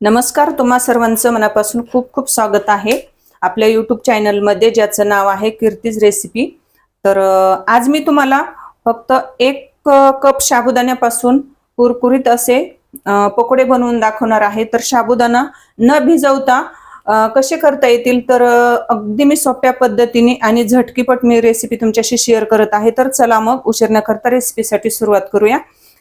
नमस्कार तुम्हा सर्वांचं मनापासून खूप खूप स्वागत आहे आपल्या यूट्यूब चॅनलमध्ये ज्याचं नाव आहे कीर्तीज रेसिपी तर आज मी तुम्हाला फक्त एक कप शाबुदाण्यापासून कुरकुरीत असे पकोडे बनवून दाखवणार आहे. तर शाबुदाणा न भिजवता कसे करता येतील? तर अगदी मी सोप्या पद्धतीने आणि झटकीपट मी रेसिपी तुमच्याशी शेअर करत आहे. तर चला मग उशीर न करता रेसिपीसाठी सुरुवात करूया.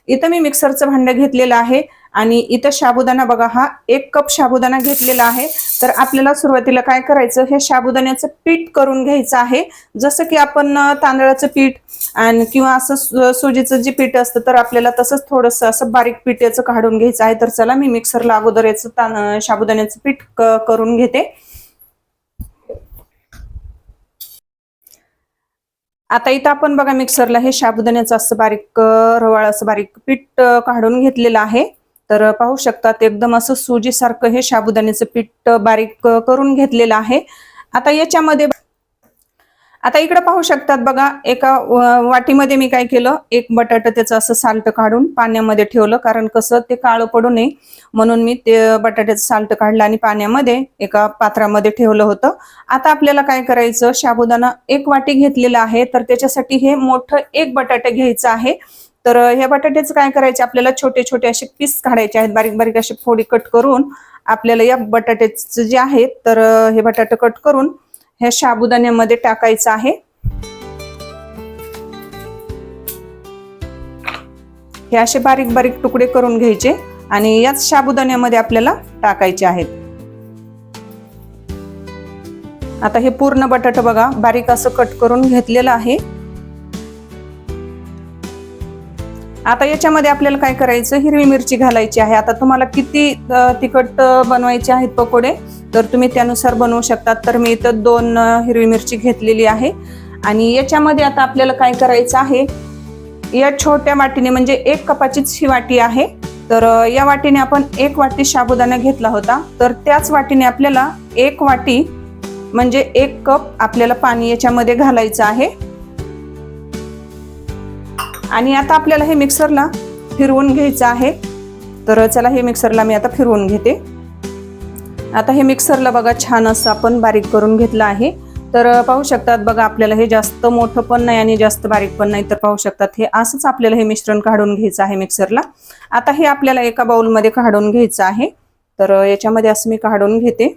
इथं मी मिक्सरचं भांडं घेतलेलं आहे. आणि इथं साबुदाणा बघा हा एक कप साबुदाणा घेतलेला आहे. तर आपल्याला सुरुवातीला काय करायचं हे साबुदाण्याचं पीठ करून घ्यायचं आहे. जसं की आपण तांदळाचं पीठ आणि किंवा असं सुजीचं जे पीठ असतं तर आपल्याला तसंच थोडंसं असं बारीक पीठ याचं काढून घ्यायचं आहे. तर चला मी मिक्सरला अगोदर याचं तां साबुदाण्याचं पीठ करून घेते. आता इथं आपण बघा मिक्सरला हे साबुदाण्याचं असं बारीक रवाळ असं बारीक पीठ काढून घेतलेलं आहे. तर पाहू शकतात एकदम असं सुजीसारखं हे साबुदाण्याचं पीठ बारीक करून घेतलेलं आहे. आता याच्यामध्ये आता इकडे पाहू शकतात बघा एका वाटीमध्ये मी काय केलं एक बटाटा त्याचं असं साल्ट काढून पाण्यामध्ये ठेवलं कारण कसं ते काळं पडू नये. म्हणून मी ते बटाट्याचं साल्ट काढलं आणि पाण्यामध्ये एका पात्रामध्ये ठेवलं होतं. आता आपल्याला काय करायचं साबुदाणा एक वाटी घेतलेला आहे तर त्याच्यासाठी हे मोठं एक बटाटा घ्यायचं आहे. तर ह्या बटाट्याचं काय करायचे? आपल्याला छोटे छोटे असे पीस काढायचे आहेत. बारीक बारीक असे फोडी कट करून आपल्याला या बटाट्याचं जे आहे तर हे बटाटे कट करून ह्या साबुदाण्यामध्ये टाकायचं आहे. हे असे बारीक बारीक तुकडे करून घ्यायचे आणि याच साबुदाण्यामध्ये आपल्याला टाकायचे आहेत. आता हे पूर्ण बटाटा बघा बारीक असं कट करून घेतलेलं आहे. आता याच्यामध्ये आपल्याला काय करायचं? हिरवी मिरची घालायची आहे. आता तुम्हाला किती तिखट बनवायचे आहेत पकोडे? तर तुम्ही त्यानुसार बनवू शकतात. तर मी इथं दोन हिरवी मिरची घेतलेली आहे. आणि याच्यामध्ये आता आपल्याला काय करायचं आहे? या छोट्या वाटीने म्हणजे एक कपाचीच ही वाटी आहे. तर या वाटीने आपण एक वाटी साबुदाणा घेतला होता. तर त्याच वाटीने आपल्याला एक वाटी म्हणजे एक कप आपल्याला पाणी याच्यामध्ये घालायचं आहे. आणि आता आपल्याला हे मिक्सरला फिरवून घ्यायचं आहे. तर चला हे मिक्सरला मी आता फिरवून घेते. आता हे मिक्सरला बघा छान असं आपण बारीक करून घेतलं आहे. तर पाहू शकतात बघा आपल्याला हे जास्त मोठं पण नाही आणि जास्त बारीक पण नाही. तर पाहू शकतात हे असंच आपल्याला हे मिश्रण काढून घ्यायचं आहे मिक्सरला आता हे आपल्याला एका बाउलमध्ये काढून घ्यायचं आहे. तर याच्यामध्ये असं मी काढून घेते.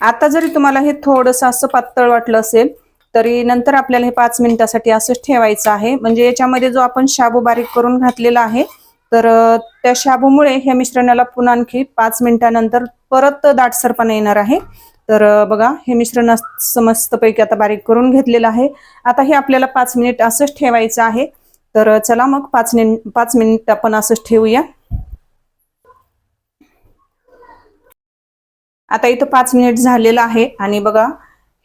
आता जरी तुम्हाला हे थोडंसं असं पातळ वाटलं असेल तरी नंतर आपल्याला हे पाच मिनिटासाठी असंच ठेवायचं आहे. म्हणजे याच्यामध्ये जो आपण शाबू बारीक करून घातलेला आहे तर त्या शाबूमुळे ह्या मिश्रणाला पुन्हा आणखी पाच मिनिटानंतर परत दाटसरपणा येणार आहे. तर बघा हे मिश्रण समस्तपैकी आता बारीक करून घेतलेलं आहे. आता हे आपल्याला पाच मिनिट असंच ठेवायचं आहे. तर चला मग पाच मिनिट पाच मिनिट आपण असंच ठेवूया. आता इथं पाच मिनिट झालेलं आहे आणि बघा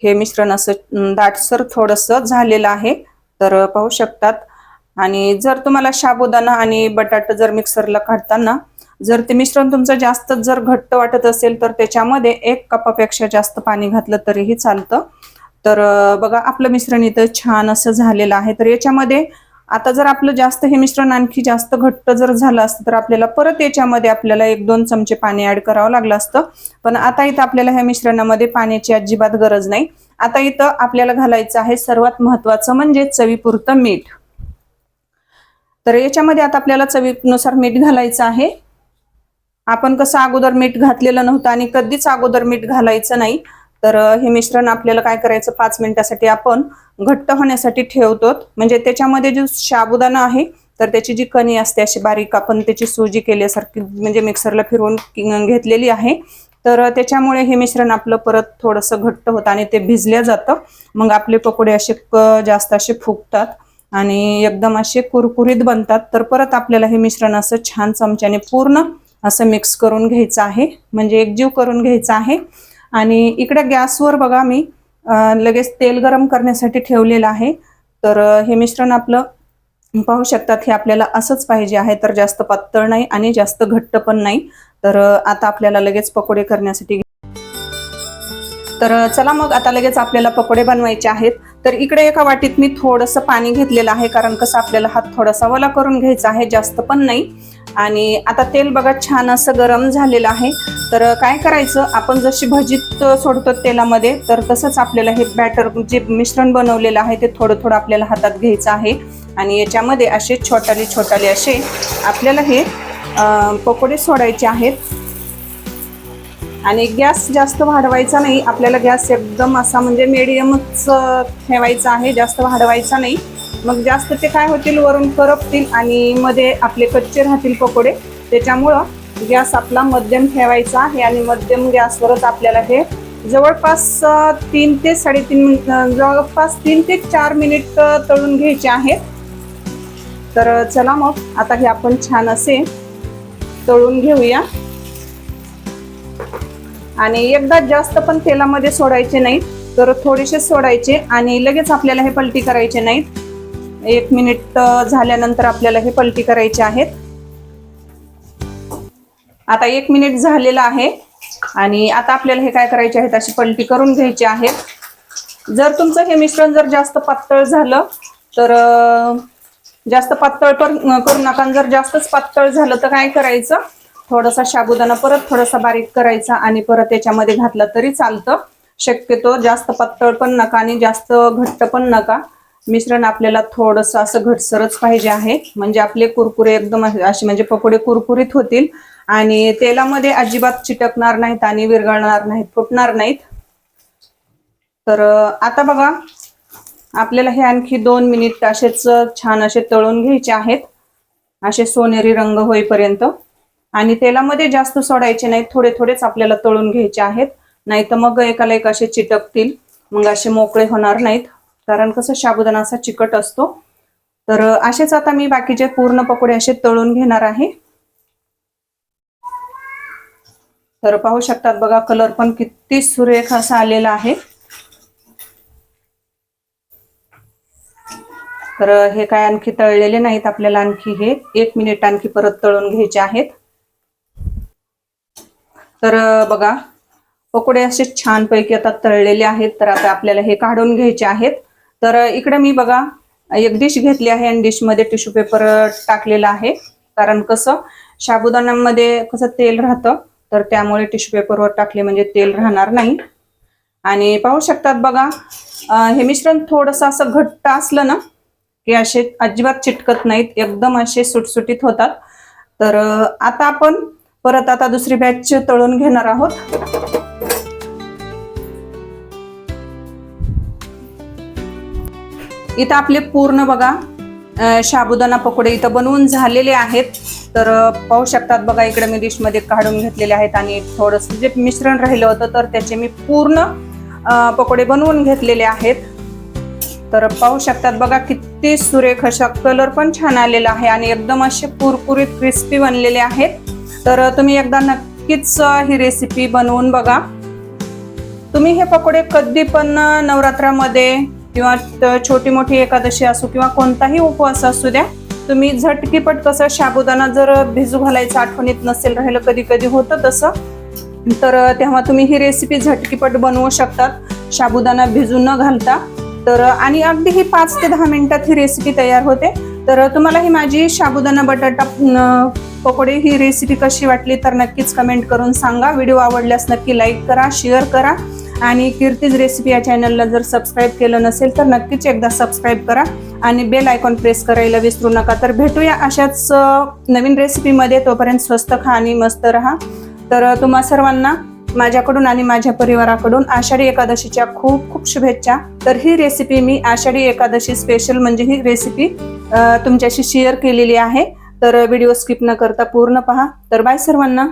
हे मिश्रण असं दाटसर थोडंसं झालेलं आहे. तर पाहू शकतात. आणि जर तुम्हाला साबुदाणा आणि बटाटा जर मिक्सरला काढताना जर ते मिश्रण तुमचं जास्त जर घट्ट वाटत असेल तर त्याच्यामध्ये एक कपापेक्षा जास्त पाणी घातलं तरीही चालतं. तर बघा आपलं मिश्रण इथं छान असं झालेलं आहे. तर याच्यामध्ये आता जर आपलं जास्त हे मिश्रण आणखी जास्त घट्ट जर झालं असतं तर आपल्याला परत याच्यामध्ये आपल्याला एक दोन चमचे पाणी ऍड करावं लागलं असतं. पण आता इथं आपल्याला ह्या मिश्रणामध्ये पाण्याची अजिबात गरज नाही. आता इथं आपल्याला घालायचं आहे सर्वात महत्वाचं म्हणजे चवीपुरतं मीठ. तर याच्यामध्ये आता आपल्याला चवीनुसार मीठ घालायचं आहे. आपण कसं अगोदर मीठ घातलेलं नव्हतं आणि कधीच अगोदर मीठ घालायचं नाही. तर हे मिश्रण आपल्याला काय करायचं? पाच मिनिटासाठी आपण घट्ट होण्यासाठी ठेवतो म्हणजे त्याच्यामध्ये जो साबुदाणा आहे तर त्याची जी कणी असते अशी बारीक आपण त्याची सुजी केल्यासारखी म्हणजे मिक्सरला फिरवून घेतलेली आहे. तर त्याच्यामुळे हे मिश्रण आपलं परत थोडंसं घट्ट होतं आणि ते भिजल्या जातं. मग आपले पकोडे असे जास्त असे फुगतात आणि एकदम असे कुरकुरीत बनतात. तर परत आपल्याला हे मिश्रण असं छान चमच्याने पूर्ण असं मिक्स करून घ्यायचं आहे. म्हणजे एकजीव करून घ्यायचं आहे. आणि इकडे गॅसवर बघा मी लगेच तेल गरम करण्यासाठी ठेवलेलं आहे. तर हे मिश्रण आपलं पाहू शकतात हे आपल्याला असंच पाहिजे आहे तर जास्त पातळ नाही आणि जास्त घट्ट पण नाही. तर आता आपल्याला लगेच पकोडे करण्यासाठी तर चला मग आता लगेच आपल्याला पकोडे बनवायचे आहेत. तर इकडे एका वाटीत मी थोडंसं पाणी घेतलेलं आहे कारण कसं आपल्याला हात थोडासा वला करून घ्यायचा आहे जास्त पण नाही. आणि आता तेल बघा छान असं गरम झालेलं आहे. तर काय करायचं आपण जशी भजीत सोडतो तेलामध्ये तर तसंच आपल्याला हे बॅटर जे मिश्रण बनवलेलं आहे ते थोडं थोडं आपल्याला हातात घ्यायचं आहे. आणि याच्यामध्ये असे छोटाले छोटाले असे आपल्याला हे पकोडे सोडायचे आहेत. आणि गॅस जास्त वाढवायचा नाही आपल्याला गॅस एकदम असा म्हणजे मिडियमच ठेवायचा आहे जास्त वाढवायचा नाही. मग जास्त ते काय होतील वरून करपतील आणि मध्ये आपले कच्चे राहतील पकोडे. त्याच्यामुळं गॅस आपला मध्यम ठेवायचा आहे आणि मध्यम गॅसवरच आपल्याला हे जवळपास तीन ते साडेतीन मिनिट जवळपास तीन ते चार मिनिट तळून घ्यायचे आहेत तर चला मग आता हे आपण छान असे तळून घेऊया. आणि एकदा जास्त पण तेलामध्ये सोडायचे नाहीत तर थोडेसे सोडायचे आणि लगेच आपल्याला हे पलटी करायचे नाहीत. एक मिनिट झाल्यानंतर आपल्याला हे पलटी करायचे आहेत. आता एक मिनिट झालेलं आहे आणि आता आपल्याला हे काय करायचे आहेत अशी पलटी करून घ्यायची आहे. जर तुमचं हे मिश्रण जर जास्त पातळ झालं तर जास्त पातळ पण करू नका. जर जास्तच पातळ झालं तर काय करायचं? थोडासा साबुदाणा परत थोडासा बारीक करायचा आणि परत त्याच्यामध्ये घातला तरी चालतं. शक्यतो जास्त पातळ पण नका आणि जास्त घट्ट पण नका. मिश्रण आपल्याला थोडंसं असं घटसरच पाहिजे आहे. म्हणजे आपले कुरकुरे एकदम असे म्हणजे पकोडे कुरकुरीत होतील. आणि तेलामध्ये अजिबात चिटकणार नाहीत आणि विरघळणार नाहीत फुटणार नाहीत. तर आता बघा आपल्याला हे आणखी दोन मिनिट असेच छान असे तळून घ्यायचे आहेत. असे सोनेरी रंग होईपर्यंत. आणि तेलामध्ये जास्त सोडायचे नाहीत थोडे थोडेच आपल्याला तळून घ्यायचे आहेत. नाही तर मग एकाला एक असे चिटकतील मग असे मोकळे होणार नाहीत. कारण कसं साबुदाणा असा चिकट असतो. तर असेच आता मी बाकीचे पूर्ण पकोडे असे तळून घेणार आहे. तर पाहू शकतात बघा कलर पण किती सुरेख असा आलेला आहे. तर हे काय आणखी तळलेले नाहीत आपल्याला आणखी हे. एक मिनिट आणखी परत तळून घ्यायचे आहेत. तर बघा पकोडे असे छानपैकी आता तळलेले आहेत तर आता आपल्याला हे काढून घ्यायचे आहेत. तर इकडे मी बघा एक डिश घेतली आहे आणि डिशमध्ये टिश्यू पेपर टाकलेला आहे. कारण कसं साबुदाण्यामध्ये कसं तेल राहतं तर त्यामुळे टिश्यू पेपरवर टाकले म्हणजे तेल राहणार नाही. आणि पाहू शकतात बघा हे मिश्रण थोडंसं असं घट्ट असलं ना की असे अजिबात चिटकत नाहीत एकदम असे सुटसुटीत होतात. तर आता आपण परत आता दुसरी बॅच तळून घेणार आहोत. इथं आपले पूर्ण बघा शाबुदाना साबुदाणा पकोडे इथं बनवून झालेले आहेत. तर पाहू शकतात बघा इकडे मी डिशमध्ये काढून घेतलेले आहेत आणि थोडस जे मिश्रण राहिलं होतं तर त्याचे मी पूर्ण पकोडे बनवून घेतलेले आहेत. तर पाहू शकतात बघा किती सुरेख अशा कलर पण छान आलेला आहे आणि एकदम असे कुरकुरीत क्रिस्पी बनलेले आहेत. तर तुम्ही एकदा नक्कीच ही रेसिपी बनवून बघा. तुम्ही हे पकोडे कधी पण नवरात्रामध्ये किंवा छोटी मोठी एकादशी असो किंवा कोणताही उपवास असू द्या तुम्ही झटकीपट कसं शाबुदाना जर भिजू घालायचं आठवणीत नसेल राहिलं कधी कधी होतं तसं. तर तेव्हा तुम्ही ही रेसिपी झटकीपट बनवू शकतात. शाबुदाना भिजू न घालता. तर आणि अगदी ही पाच ते दहा मिनिटात ही रेसिपी तयार होते. तर तुम्हाला ही माझी शाबुदाना बटाटा पकोडे ही रेसिपी कशी वाटली तर नक्कीच कमेंट करून सांगा. व्हिडिओ आवडल्यास नक्की लाईक करा शेअर करा. आणि कीर्तीज रेसिपी या चॅनलला जर सबस्क्राईब केलं नसेल तर नक्कीच एकदा सबस्क्राईब करा. आणि बेल आयकॉन प्रेस करायला विसरू नका. तर भेटूया अशाच नवीन रेसिपीमध्ये तोपर्यंत स्वस्त खा आणि मस्त राहा. तर तुम्हा सर्वांना माझ्याकडून आणि माझ्या परिवाराकडून आषाढी एकादशीच्या खूप खूप शुभेच्छा. तर ही रेसिपी मी आषाढी एकादशी स्पेशल म्हणजे ही रेसिपी तुमच्याशी शेअर केलेली आहे. तर व्हिडिओ स्किप न करता पूर्ण पहा. तर बाय सर्वांना.